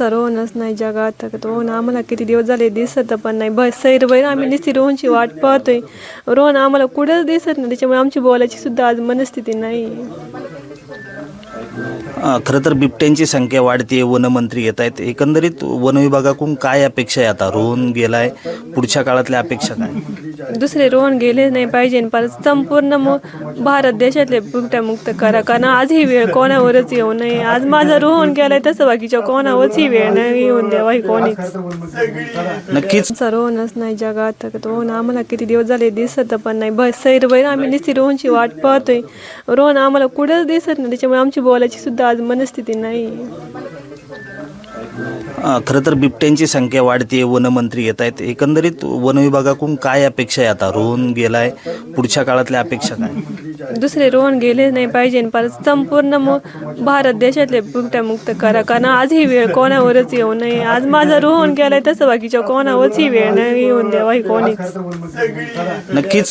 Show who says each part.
Speaker 1: रोहनच नाही जगात. रोहन आम्हाला किती दिवस झाले दिसत पण नाही. बस सैर बैर आम्ही नुसती रोहनची वाट पाहतोय. रोहन आम्हाला कुठंच दिसत नाही. त्याच्यामुळे आमची बोलायची सुद्धा आज मनस्थिती नाही.
Speaker 2: खरं तर बिबट्यांची संख्या वाढते वनमंत्री येत आहेत एकंदरीत वनविभागाकडून काय अपेक्षा आहे आता? रोहन गेलाय पुढच्या काळातल्या अपेक्षा काय?
Speaker 1: दुसरे रोहन गेले नाही पाहिजे पण संपूर्ण मग भारत देशातले मुक्त करा कारण आज ही वेळ कोणावरच येऊ नये. आज माझा रोहन गेलाय तसं बाकीच्या कोणावरच ही वेळ नाही येऊन द्यावा ही कोणीच.
Speaker 2: नक्कीच.
Speaker 1: आमचा रोहनच नाही जगात. रोहन आम्हाला किती दिवस झाले दिसत पण नाही. बस सैर बैल आम्ही नुसती रोहनची वाट पाहतोय. रोहन आम्हाला कुठंच दिसत नाही. त्याच्यामुळे आमची बोलायची सुद्धा आज मनस्थिती नाही.
Speaker 2: खरं तर बिबट्यांची संख्या वाढते वनमंत्री येत आहेत. एकंदरीत वन विभागाकडून काय अपेक्षा आहे आता? रोहन गेलाय पुढच्या काळातल्या अपेक्षा काय?
Speaker 1: दुसरे रोहन गेले नाही पाहिजे पण संपूर्ण मग भारत देशातले मुक्त करा कारण आज ही वेळ कोणावरच येऊ नये. आज माझा रोहन गेलाय तसं बाकीच्या कोणावरच ही वेळ नाही येऊन द्यावा ही कोणीच.
Speaker 2: नक्कीच